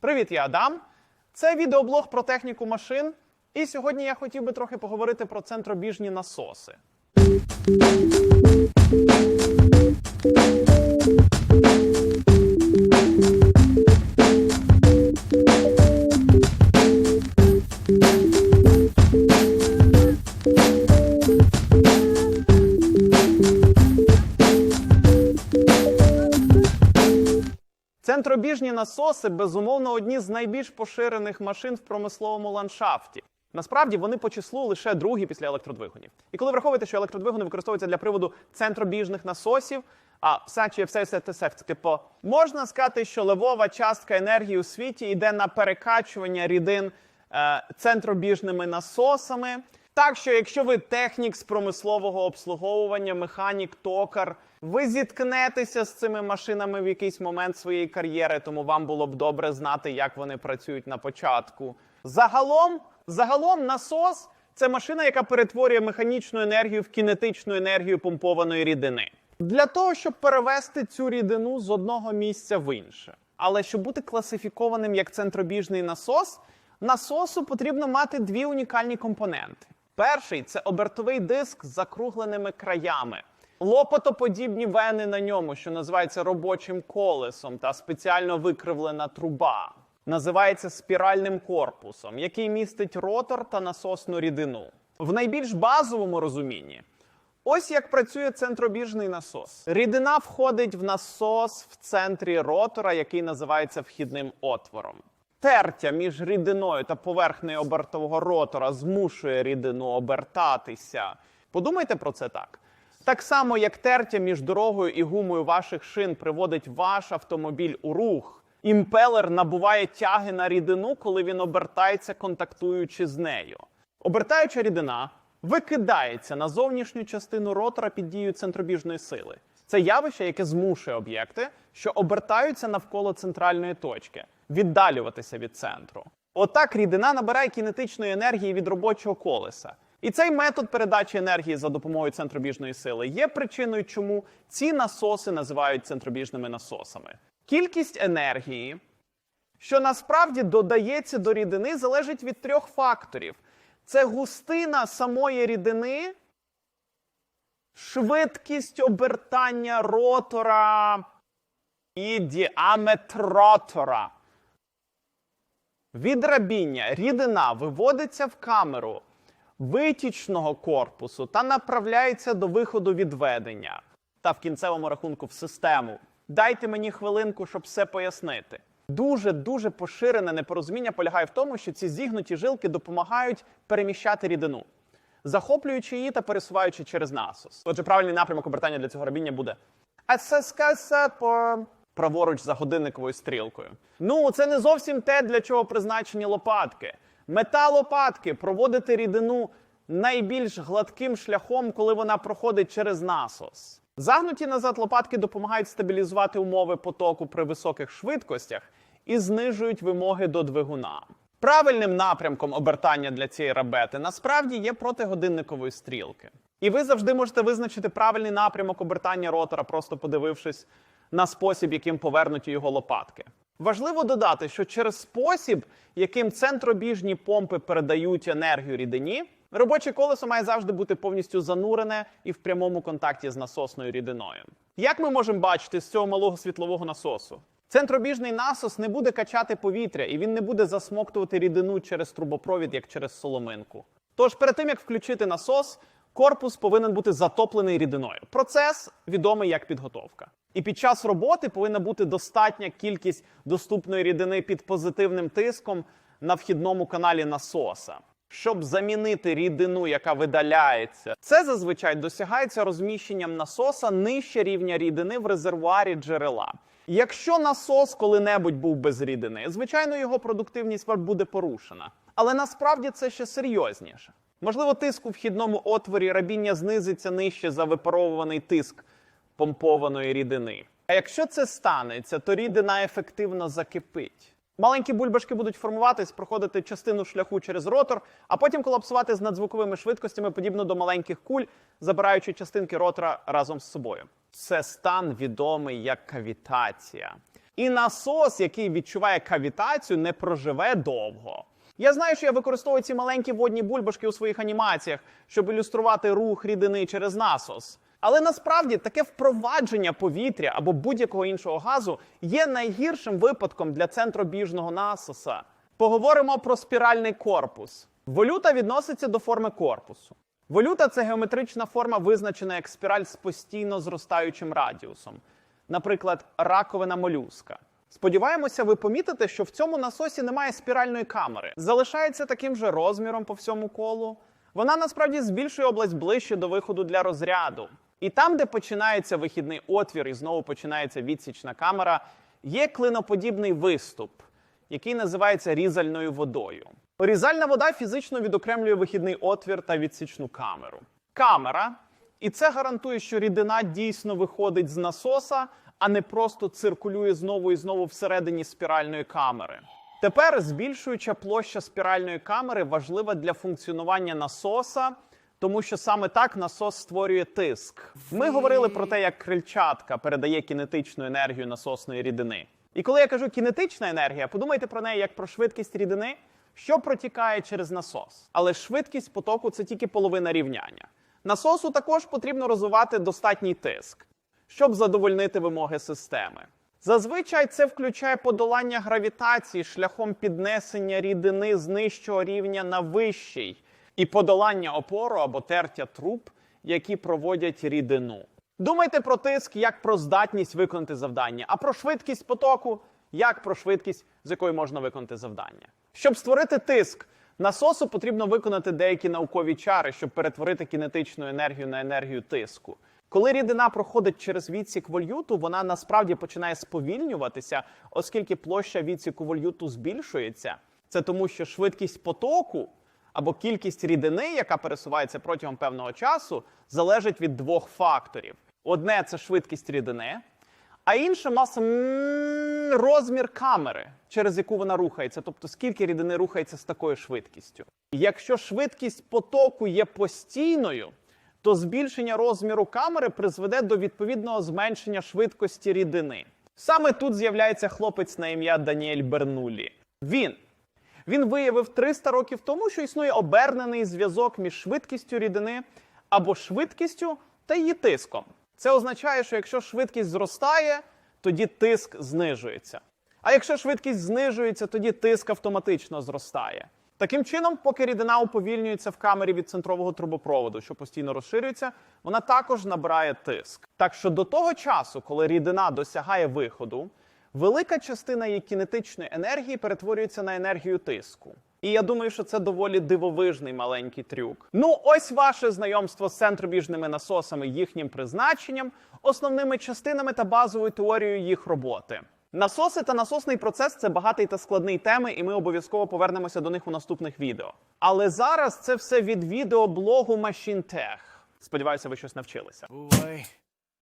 Привіт, я Адам. Це відеоблог про техніку машин. І сьогодні я хотів би трохи поговорити про центробіжні насоси. Центробіжні насоси безумовно одні з найбільш поширених машин в промисловому ландшафті. Насправді вони по числу лише другі після електродвигунів. І коли враховуєте, що електродвигуни використовуються для приводу центробіжних насосів, а все чи все все все типу, можна сказати, що левова частка енергії у світі йде на перекачування рідин е, центробіжними насосами. Так що, якщо ви технік з промислового обслуговування, механік, токар, ви зіткнетеся з цими машинами в якийсь момент своєї кар'єри, тому вам було б добре знати, як вони працюють на початку. Загалом, загалом, насос це машина, яка перетворює механічну енергію в кінетичну енергію помпованої рідини. Для того, щоб перевести цю рідину з одного місця в інше. Але щоб бути класифікованим як центробіжний насос, насосу потрібно мати дві унікальні компоненти. Перший це обертовий диск з закругленими краями, лопатоподібні вени на ньому, що називається робочим колесом, та спеціально викривлена труба. Називається спіральним корпусом, який містить ротор та насосну рідину. В найбільш базовому розумінні Ось як працює центробіжний насос. Рідина входить в насос в центрі ротора, який називається вхідним отвором. Тертя між рідиною та поверхнею обертового ротора змушує рідину обертатися. Подумайте про це так. Так само, як тертя між дорогою і гумою ваших шин приводить ваш автомобіль у рух, імпелер набуває тяги на рідину, коли він обертається, контактуючи з нею. Обертаюча рідина викидається на зовнішню частину ротора під дією центробіжної сили. Це явище, яке змушує об'єкти, що обертаються навколо центральної точки, віддалюватися від центру. Отак рідина набирає кінетичної енергії від робочого колеса. І цей метод передачі енергії за допомогою центробіжної сили є причиною, чому ці насоси називають центробіжними насосами. Кількість енергії, що насправді додається до рідини, залежить від трьох факторів: це густина самої рідини, швидкість обертання ротора і діаметр ротора. Від рабіння рідина виводиться в камеру витічного корпусу та направляється до виходу відведення та в кінцевому рахунку в систему. Дайте мені хвилинку, щоб все пояснити. Дуже дуже поширене непорозуміння полягає в тому, що ці зігнуті жилки допомагають переміщати рідину, захоплюючи її та пересуваючи через насос. Отже, правильний напрямок обертання для цього рабіння буде по праворуч за годинниковою стрілкою. Ну, це не зовсім те, для чого призначені лопатки. Мета лопатки проводити рідину найбільш гладким шляхом, коли вона проходить через насос. Загнуті назад лопатки допомагають стабілізувати умови потоку при високих швидкостях і знижують вимоги до двигуна. Правильним напрямком обертання для цієї рабети насправді є проти годинникової стрілки. І ви завжди можете визначити правильний напрямок обертання ротора, просто подивившись на спосіб, яким повернуті його лопатки. Важливо додати, що через спосіб, яким центробіжні помпи передають енергію рідині, робоче колесо має завжди бути повністю занурене і в прямому контакті з насосною рідиною. Як ми можемо бачити з цього малого світлового насосу? Центробіжний насос не буде качати повітря і він не буде засмоктувати рідину через трубопровід, як через соломинку. Тож перед тим як включити насос, корпус повинен бути затоплений рідиною. Процес відомий як підготовка. І під час роботи повинна бути достатня кількість доступної рідини під позитивним тиском на вхідному каналі насоса. Щоб замінити рідину, яка видаляється, це зазвичай досягається розміщенням насоса нижче рівня рідини в резервуарі джерела. Якщо насос коли-небудь був без рідини, звичайно, його продуктивність буде порушена. Але насправді це ще серйозніше. Можливо, тиск у вхідному отворі рабіння знизиться нижче за випаровуваний тиск помпованої рідини. А якщо це станеться, то рідина ефективно закипить. Маленькі бульбашки будуть формуватись, проходити частину шляху через ротор, а потім колапсувати з надзвуковими швидкостями, подібно до маленьких куль, забираючи частинки ротора разом з собою. Це стан відомий як кавітація. І насос, який відчуває кавітацію, не проживе довго. Я знаю, що я використовую ці маленькі водні бульбашки у своїх анімаціях, щоб ілюструвати рух рідини через насос. Але насправді таке впровадження повітря або будь-якого іншого газу є найгіршим випадком для центробіжного насоса. Поговоримо про спіральний корпус. Волюта відноситься до форми корпусу. Волюта це геометрична форма, визначена як спіраль з постійно зростаючим радіусом, наприклад, раковина молюска. Сподіваємося, ви помітите, що в цьому насосі немає спіральної камери. Залишається таким же розміром по всьому колу. Вона насправді збільшує область ближче до виходу для розряду. І там, де починається вихідний отвір, і знову починається відсічна камера, є клиноподібний виступ, який називається різальною водою. Різальна вода фізично відокремлює вихідний отвір та відсічну камеру. Камера, і це гарантує, що рідина дійсно виходить з насоса, а не просто циркулює знову і знову всередині спіральної камери. Тепер збільшуюча площа спіральної камери важлива для функціонування насоса, тому що саме так насос створює тиск. Ми говорили про те, як крильчатка передає кінетичну енергію насосної рідини. І коли я кажу кінетична енергія, подумайте про неї як про швидкість рідини, що протікає через насос. Але швидкість потоку це тільки половина рівняння. Насосу також потрібно розвивати достатній тиск, щоб задовольнити вимоги системи. Зазвичай це включає подолання гравітації шляхом піднесення рідини з нижчого рівня на вищий і подолання опору або тертя труб, які проводять рідину. Думайте про тиск як про здатність виконати завдання, а про швидкість потоку як про швидкість, з якою можна виконати завдання. Щоб створити тиск, насосу потрібно виконати деякі наукові чари, щоб перетворити кінетичну енергію на енергію тиску. Коли рідина проходить через відсік вольюту, вона насправді починає сповільнюватися, оскільки площа відсіку вольюту збільшується. Це тому, що швидкість потоку або кількість рідини, яка пересувається протягом певного часу, залежить від двох факторів: одне це швидкість рідини, а інша маса розмір камери, через яку вона рухається, тобто скільки рідини рухається з такою швидкістю. Якщо швидкість потоку є постійною, то збільшення розміру камери призведе до відповідного зменшення швидкості рідини. Саме тут з'являється хлопець на ім'я Даніель Бернулі. Він він виявив 300 років тому, що існує обернений зв'язок між швидкістю рідини або швидкістю та її тиском. Це означає, що якщо швидкість зростає, тоді тиск знижується. А якщо швидкість знижується, тоді тиск автоматично зростає. Таким чином, поки рідина уповільнюється в камері від центрового трубопроводу, що постійно розширюється, вона також набирає тиск. Так що до того часу, коли рідина досягає виходу, велика частина її кінетичної енергії перетворюється на енергію тиску. І я думаю, що це доволі дивовижний маленький трюк. Ну, ось ваше знайомство з центробіжними насосами, їхнім призначенням, основними частинами та базовою теорією їх роботи. Насоси та насосний процес це багатий та складний теми, і ми обов'язково повернемося до них у наступних відео. Але зараз це все від відеоблогу Machine Tech. Сподіваюся, ви щось навчилися.